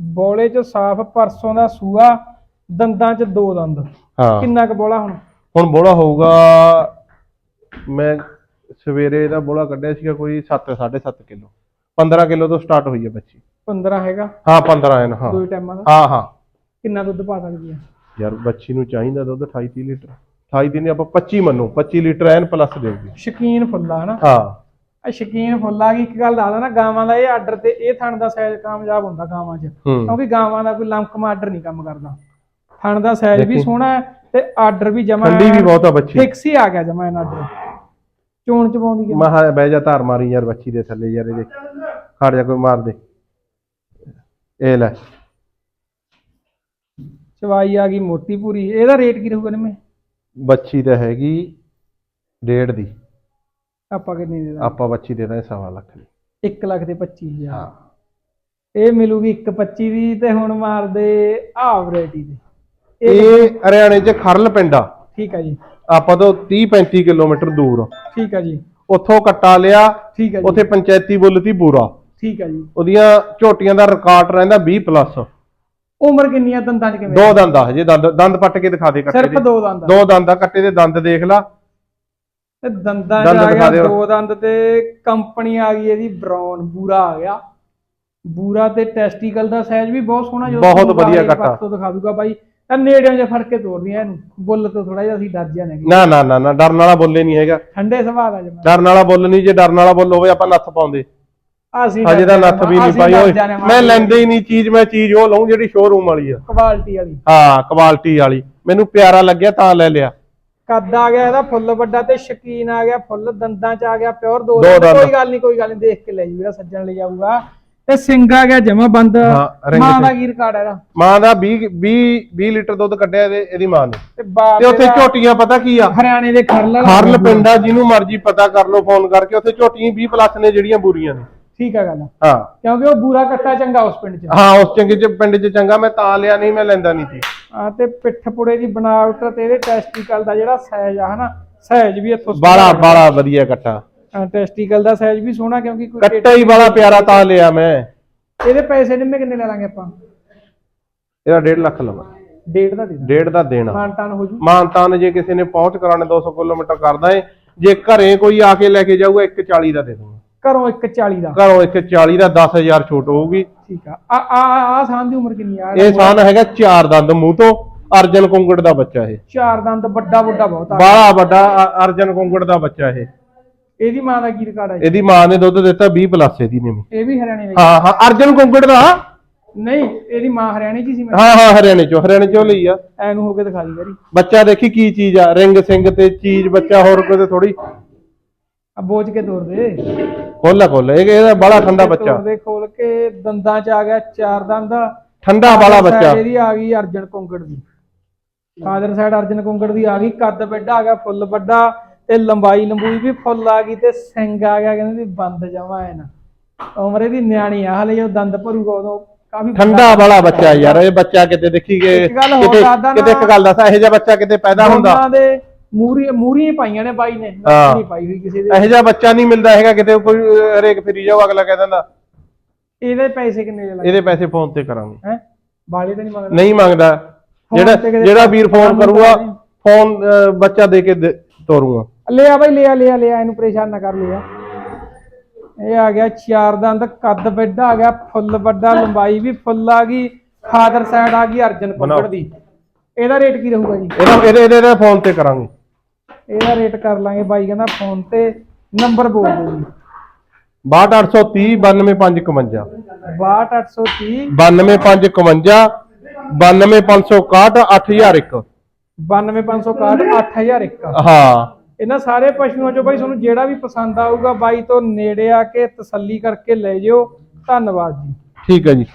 ਬੋਲੇ ਚ ਸਾਫ਼ ਪਰਸੋਂ ਦਾ ਸੂਆ ਦੰਦਾਂ ਚ ਦੋ ਦੰਦ। ਹਾਂ। ਕਿੰਨਾ ਕੁ ਬੋਲਾ ਹੁਣ? ਹੁਣ ਬੋਲਾ ਹੋਊਗਾ ਮੈਂ ਸਵੇਰੇ ਇਹਦਾ ਬੋਲਾ ਕੱਢਿਆ ਸੀਗਾ ਕੋਈ 7 7.5 ਕਿਲੋ। 15 ਕਿਲੋ ਤੋਂ ਸਟਾਰਟ ਹੋਈ ਹੈ ਬੱਚੀ। 15 ਹੈਗਾ? ਹਾਂ 15 ਐਨ ਹਾਂ। ਦੋ ਟਾਈਮਾਂ ਦਾ? ਹਾਂ ਹਾਂ। ਕਿੰਨਾ ਦੁੱਧ ਪਾ ਸਕਦੀ ਆ? ਯਾਰ ਬੱਚੀ ਨੂੰ ਚਾਹੀਦਾ ਦੁੱਧ 28 30 ਲੀਟਰ। 28 ਦਿਨ ਆਪਾਂ 25 ਮੰਨੋ 25 ਲੀਟਰ ਐਨ ਪਲੱਸ ਦੇਊਗੀ। ਸ਼ਕੀਨ ਫੁੱਲਾ ਹਨਾ? ਹਾਂ। ਆ ਸ਼ਕੀਨ ਫੁੱਲਾ ਕੀ ਇੱਕ ਗੱਲ ਦੱਸਦਾ ਨਾ ਗਾਵਾਂ ਦਾ ਇਹ ਆਰਡਰ ਤੇ ਇਹ ਥਣ ਦਾ ਸਾਈਜ਼ ਕਾਮਯਾਬ ਹੁੰਦਾ ਗਾਵਾਂ 'ਚ। ਕਿਉਂਕਿ ਗਾਵਾਂ ਦਾ ਕੋਈ ਲੰਕਮ ਆਰਡਰ ਨਹੀਂ ਕੰਮ ਕਰਦਾ। ਥਣ ਦਾ ਸਾਈਜ਼ ਵੀ। ਸੋਹਣਾ ਤੇ ਆਰਡਰ ਵੀ ਜਮਾ ਠੰਡੀ ਵੀ ਬਹੁਤ ਆ ਬੱਚੀ। ਫਿਕਸ ਹੀ ਆ ਗਿਆ ਜਮਾ ਇਹਨਾਂ ਆਰਡਰ ਚੋਣ ਚਵਾਉਂਦੀ ਕਿ ਮੈਂ ਹਾਂ ਬਹਿ ਜਾ ਧਾਰ ਮਾਰੀ ਯਾਰ ਬੱਚੀ ਦੇ ਥੱਲੇ ਯਾਰ ਇਹਦੇ। ਖੜ ਜਾ ਕੋਈ ਮਾਰ ਦੇ। ਇਹ ਲੈ। ਚਵਾਈ ਆ ਗਈ ਮੋਟੀ ਪੂਰੀ ਇਹਦਾ ਰੇਟ ਕੀ ਰਹੂਗਾ ਨਿੰਮੇ? ਬੱਚੀ ਤਾਂ ਹੈਗੀ ਡੇਢ ਦੀ। ਆਪਾਂ ਕਿੰਨੇ ਦੇ ਆਪਾਂ ਬੱਚੀ ਦੇ ਦਾਂਗੇ ਸਵਾ ਲੱਖ ਦੀ। 1 ਲੱਖ ਤੇ 25000 ਹਾਂ। ਇਹ ਮਿਲੂਗੀ 125 ਦੀ ਤੇ ਹੁਣ ਮਾਰਦੇ ਆ ਵੈਰਾਈਟੀ ਦੀ। ਇਹ ਹਰਿਆਣੇ 'ਚ ਖਰਲ ਪਿੰਡ ਆ। ਠੀਕ ਹੈ ਜੀ। ਆਪਾਂ ਤੋਂ 30 35 ਕਿਲੋਮੀਟਰ ਦੂਰ। ਆ। ਠੀਕ ਹੈ ਜੀ। ਉੱਥੋਂ ਕੱਟਾ ਲਿਆ ਠੀਕ ਹੈ ਜੀ। ਉੱਥੇ ਪੰਚਾਇਤੀ ਬੁੱਲ ਤੀ ਬੂਰਾ। ਠੀਕ ਹੈ ਜੀ। ਉਹਦੀਆਂ ਝੋਟੀਆਂ ਦਾ ਰਿਕਾਰਡ ਰਹਿੰਦਾ 20 ਪਲੱਸ ਉਮਰ ਕਿੰਨੀ ਆ ਦੰਦਾਂ 'ਚ ਕਿਵੇਂ? ਦੋ ਦੰਦ ਆ ਹਜੇ ਦੰਦ ਦੰਦ ਪੱਟ ਕੇ ਦਿਖਾ ਦੇ ਕੱਟੇ ਸਿਰਫ ਦੇ। ਦੋ ਦੰਦ ਆ। ਦੋ ਦੰਦ ਆ ਕੱਟੇ ਦੇ ਦੰਦ ਦੇਖ ਲਾ। ਤੇ ਦੰਦਾਂ 'ਚ ਦੰਦ ਆ ਦਿਖਾ ਗਿਆ ਦਿਓ। ਦੋ ਦੰਦ ਤੇ ਕੰਪਨੀ ਆ ਗਈ ਇਹਦੀ ਬ੍ਰਾਊਨ ਬੂਰਾ ਆ ਗਿਆ। ਬੂਰਾ ਤੇ ਟੈਸਟੀਕਲ ਦਾ ਸਾਈਜ਼ ਵੀ ਬਹੁਤ ਸੋਹਣਾ ਜਦੋਂ ਬਹੁਤ ਤੁਹਾਨੂੰ ਵਧੀਆ ਬਾਹਰਲੇ ਕੱਟਾ। ਪਾਸੋਂ ਦਿਖਾ ਦੂਗਾ ਬਾਈ। ਤਾਂ ਨੇੜਿਓਂ ਜਿਹਾ ਫੜ ਕੇ ਤੋਰਦੀਆਂ ਇਹਨੂੰ। ਬੁੱਲ ਤੋਂ ਥੋੜਾ ਜਿਹਾ ਅਸੀਂ ਡਰ ਜਾਂਦੇ ਨਾ। ਨਾ ਨਾ ਨਾ ਡਰਨ ਵਾਲਾ ਬੋਲੇ ਨਹੀਂ ਹੈਗਾ। ਠੰਡੇ ਸੁਭਾਅ ਦਾ ਜਮਾ। ਡਰਨ ਵਾਲਾ ਬੁੱਲ ਨਹੀਂ ਜੇ ਡਰਨ ਵਾਲਾ ਬੁੱਲ ਹੋਵੇ ਆਪਾਂ ਨੱਥ ਪਾਉਂਦੇ। ਅਸੀਂ ਤਾਂ ਨੱਥ ਵੀ ਨਹੀਂ ਪਾਈ ਓਏ। ਮੈਂ ਲੈਂਦੇ ਹੀ ਨਹੀਂ ਚੀਜ਼ ਮੈਂ ਚੀਜ਼ ਉਹ ਲਊਂ ਜਿਹੜੀ ਸ਼ੋਰੂਮ ਵਾਲੀ ਆ। ਕੁਆਲਿਟੀ ਵਾਲੀ। ਹਾਂ ਕੁਆਲਿਟੀ ਵਾਲੀ। ਮੈਨੂੰ ਪਿਆਰਾ ਲੱਗਿਆ ਤਾਂ ਲੈ ਲਿਆ। ਕੱਦ ਆ ਗਿਆ ਇਹਦਾ ਫੁੱਲ ਵੱਡਾ ਤੇ ਸ਼ਕੀਨ ਆ ਗਿਆ ਫੁੱਲ ਦੰਦਾਂ ਚ ਆ ਗਿਆ ਪਿਓਰ ਦੋ ਦੋ। ਕੋਈ ਗੱਲ ਨਹੀਂ ਕੋਈ ਗੱਲ ਨਹੀਂ ਦੇਖ ਕੇ ਲੈ ਜੀ ਸੱਜਣ ਲੈ ਜਾਊਗਾ। ਤੇ ਸਿੰਘ ਆ ਗਿਆ ਜਮਾ ਬੰਦ। ਮਾਂ। ਦਾ ਕੀ ਰਿਕਾਰਡ ਹੈ ਇਹਦਾ? ਮਾਂ ਦਾ 20 20 20 ਲੀਟਰ ਦੁੱਧ ਕੱਢਿਆ ਇਹਦੇ ਇਹਦੀ ਮਾਂ ਨੇ। ਤੇ ਉੱਥੇ ਝੋਟੀਆਂ ਪਤਾ ਕੀ ਆ? ਹਰਿਆਣੇ ਦੇ ਖਰਲ ਖਰਲ ਪਿੰਡ ਜਿਹਨੂੰ ਮਰਜ਼ੀ ਪਤਾ ਕਰ ਲਓ ਫੋਨ ਕਰਕੇ। ਉੱਥੇ ਝੋਟੀਆਂ 20 ਪਲੱਸ ਨੇ ਜਿਹੜੀਆਂ ਬੁਰੀਆਂ ਨੇ। ਠੀਕ ਆ ਗੱਲ। ਹਾਂ। ਕਿਉਂਕਿ ਉਹ ਬੂਰਾ ਕੱਟਾ ਚੰਗਾ ਉਸ ਪਿੰਡ ਚ। ਹਾਂ ਉਸ ਚੰਗੇ ਚ ਪਿੰਡ ਚ ਚੰਗਾ ਮੈਂ ਤਾਂ ਲਿਆ ਨਹੀਂ ਮੈਂ ਲੈਂਦਾ ਨਹੀਂ ਸੀ। ਆ ਤੇ ਪਿੱਠ ਪੁੜੇ ਦੀ ਬਣਾਵਟ ਤੇ ਇਹਦੇ ਟੈਸਟੀਕਲ ਦਾ ਜਿਹੜਾ ਸਾਈਜ਼ ਆ ਹਨਾ? ਸਾਈਜ਼ ਵੀ ਇੱਥੋਂ ਬਾਲਾ ਬਾਲਾ ਵਧੀਆ ਕੱਟਾ। ਟੈਸਟੀਕਲ ਦਾ ਸਾਈਜ਼ ਵੀ ਸੋਹਣਾ ਕਿਉਂਕਿ ਕੋਈ ਕੱਟਾ ਹੀ ਬਾਲਾ ਪਿਆਰਾ ਤਾਂ ਲਿਆ ਮੈਂ। ਇਹਦੇ ਪੈਸੇ ਨਿੰਮੇ ਕਿੰਨੇ ਲੈ ਲਾਂਗੇ ਆਪਾਂ? ਇਹਦਾ 1.5 ਲੱਖ ਲਵਾ। ਡੇਢ ਦਾ ਦੇ ਦਾਂ ਡੇਢ ਦਾ ਦੇਣਾ। ਮਾਨਤਾਨ ਹੋ ਜੂ। ਮਾਨਤਾਨ ਜੇ ਕਿਸੇ ਨੇ ਪਹੁੰਚ ਕਰਾਣੇ 200 ਕਿਲੋਮੀਟਰ ਕਰਦਾ ਏ ਜੇ ਘਰੇ ਕੋਈ ਆ ਕੇ ਲੈ ਕੇ ਜਾਊਗਾ 140 ਦਾ ਦੇ ਦੂੰਗਾ ਘਰੋਂ 140 ਦਾ। ਘਰੋਂ 140 ਦਾ 10000 ਛੋਟ ਹੋਊਗੀ। ਠੀਕ ਆ। ਆ ਆ ਆ ਸਾਨ ਦੀ ਉਮਰ ਕਿੰਨੀ ਆ? ਇਹ ਸਾਨ ਹੈਗਾ ਚਾਰ ਦੰਦ ਮੂੰਹ ਤੋਂ ਅਰਜਨ ਕੁੰਗੜ ਦਾ ਬੱਚਾ ਇਹ। ਚਾਰ ਦੰਦ ਵੱਡਾ ਵੱਡਾ ਬਹੁਤ ਆ। ਬਾਲਾ ਵੱਡਾ ਅਰਜਨ ਕੁੰਗੜ ਦਾ ਬੱਚਾ ਇਹ। ਇਹਦੀ ਮਾਂ ਦਾ ਕੀ ਰਿਕਾਰਡ ਹੈ? ਇਹਦੀ ਮਾਂ ਨੇ ਦੁੱਧ ਦਿੱਤਾ 20 ਪਲੱਸ ਇਹਦੀ ਨੇ ਇਹ ਵੀ ਹਰਿਆਣੇ ਦੀ ਹਾਂ ਹਾਂ ਅਰਜਨ ਕੁੰਗੜ ਦਾ? ਨਹੀਂ ਇਹਦੀ ਮਾਂ ਹਰਿਆਣੇ ਦੀ ਸੀ ਮੈਂ। ਹਾਂ ਹਾਂ ਹਰਿਆਣੇ ਚੋਂ ਹਰਿਆਣੇ ਚੋਂ ਲਈ ਆ। ਐ ਨੂੰ ਹੋ ਕੇ ਦਿਖਾ ਦੀ ਵਾਰੀ ਬੱਚਾ ਦੇਖੀ ਕੀ ਚੀਜ਼ ਆ? ਰਿੰਗ ਸਿੰਘ ਤੇ ਚੀਜ਼ ਬੱਚਾ ਹੋਰ ਕੋਈ ਥੋੜੀ ਆ ਬੋਝ ਕੇ ਤੋੜ ਦੇ। ਖੋਲਾ ਖੋਲਾ ਇਹ ਇਹਦਾ ਬੜਾ ਠੰਡਾ ਬੱਚਾ। ਤੋੜ ਦੇ ਖੋਲ ਕੇ ਦੰਦਾਂ ਚ ਆ ਗਿਆ ਚਾਰ ਦੰਦ ਠੰਡਾ ਵਾਲਾ ਬੱਚਾ। ਇਹਦੀ ਆ ਗਈ ਅਰਜਨ ਕੁੰਗੜ ਦੀ। ਫਾਦਰ ਸਾਈਡ ਅਰਜਨ ਕੁੰਗੜ ਦੀ ਆ ਗਈ ਕੱਦ ਵੱਡਾ ਆ ਗਿਆ ਫੁੱਲ ਵੱਡਾ ਤੇ ਲੰਬਾਈ ਲੰਬੂਈ ਵੀ ਫੁੱਲ ਆ ਗਈ ਤੇ ਸਿੰਘ ਆ ਗਿਆ ਕਹਿੰਦੇ ਵੀ ਬੰਦ ਜਮਾ ਹੈ ਨਾ ਉਮਰ ਇਹਦੀ ਨਿਆਣੀ ਆ ਹਲੇ ਜਦੋਂ ਦੰਦ ਭਰੂਗਾ ਉਦੋਂ ਕਾਫੀ ਠੰਡਾ ਵਾਲਾ ਬੱਚਾ ਯਾਰ ਇਹ ਬੱਚਾ ਕਿਤੇ ਦੇਖੀ ਕਿਤੇ ਕਿਤੇ ਇੱਕ ਗੱਲ ਦੱਸ ਇਹੋ ਜਿਹਾ ਬੱਚਾ ਕਿਤੇ ਪੈਦਾ ਹੁੰਦਾ। ਉਹਨਾਂ ਦੇ ਮੂਰੀ ਮੂਰੀਆਂ ਪਾਈਆਂ ਨੇ ਬਾਈ ਨੇ। ਹਾਂ। ਨਹੀਂ ਪਾਈ ਹੋਈ ਕਿਸੇ ਦੇ। ਇਹੋ ਜਿਹਾ ਬੱਚਾ ਨਹੀਂ ਮਿਲਦਾ ਹੈਗਾ ਕਿਤੇ ਕੋਈ ਹਰੇਕ ਫਰੀ ਜਾਓ ਅਗਲਾ ਕਹਿ ਦਿੰਦਾ। ਇਹਦੇ ਪੈਸੇ ਕਿੰਨੇ ਦੇ ਲੱਗੇ ਇਹਦੇ ਪੈਸੇ ਫੋਨ ਤੇ ਕਰਾਂਗੇ। ਹੈ? ਬਾਲੇ ਤਾਂ ਨਹੀਂ ਮੰਗਦਾ? ਨਹੀਂ ਮੰਗਦਾ। ਜਿਹੜਾ ਤੇ ਕਿਤੇ ਜਿਹੜਾ ਵੀਰ ਫੋਨ ਕਰੂਗਾ। ਫੋਨ ਅਹ, ਬੱਚਾ ਦੇ ਕੇ ਦੇ- ਤੋਰੂਗਾ। ਲੈ ਆ ਬਾਈ ਲੈ ਆ ਲੈ ਆ ਲੈ ਆ ਇਹਨੂੰ ਪਰੇਸ਼ਾਨ ਨਾ ਕਰ ਲਿਆ ਇਹ ਆ ਗਿਆ ਚਾਰ ਦੰਦ ਕੱਦ ਵੱਡਾ ਆ ਗਿਆ ਫੁੱਲ ਵੱਡਾ ਲੰਬਾਈ ਵੀ ਫੁੱਲ ਆ ਗਈ ਫਾਦਰ ਸਾਈਡ ਆ ਗਈ ਅਰਜਨ ਕੁੰਗੜ ਦੀ। ਇਹਦਾ ਰੇਟ ਕੀ ਰਹੂਗਾ ਜੀ? ਇਹਦੇ ਇਹਦੇ ਇਹਦੇ ਫੋਨ ਤੇ ਕਰਾਂਗੇ। ਇਹਦਾ ਰੇਟ ਕਰ ਲਾਂਗੇ ਬਾਈ ਕਹਿੰਦਾ ਫੋਨ ਤੇ ਨੰਬਰ ਬੋਲ ਦਿਓ ਜੀ। 62830 92551 62830 92551 92561 8001 92561 8001 ਹਾਂ। ਇਹਨਾਂ ਸਾਰੇ ਪਸ਼ੂਆਂ ਚੋਂ ਬਾਈ ਤੁਹਾਨੂੰ ਜਿਹੜਾ ਵੀ ਪਸੰਦ ਆਊਗਾ ਬਾਈ ਤੋਂ ਨੇੜੇ ਆ ਕੇ ਤਸੱਲੀ ਕਰਕੇ ਲੈ ਜਿਓ। ਧੰਨਵਾਦ ਜੀ। ਠੀਕ ਹੈ ਜੀ।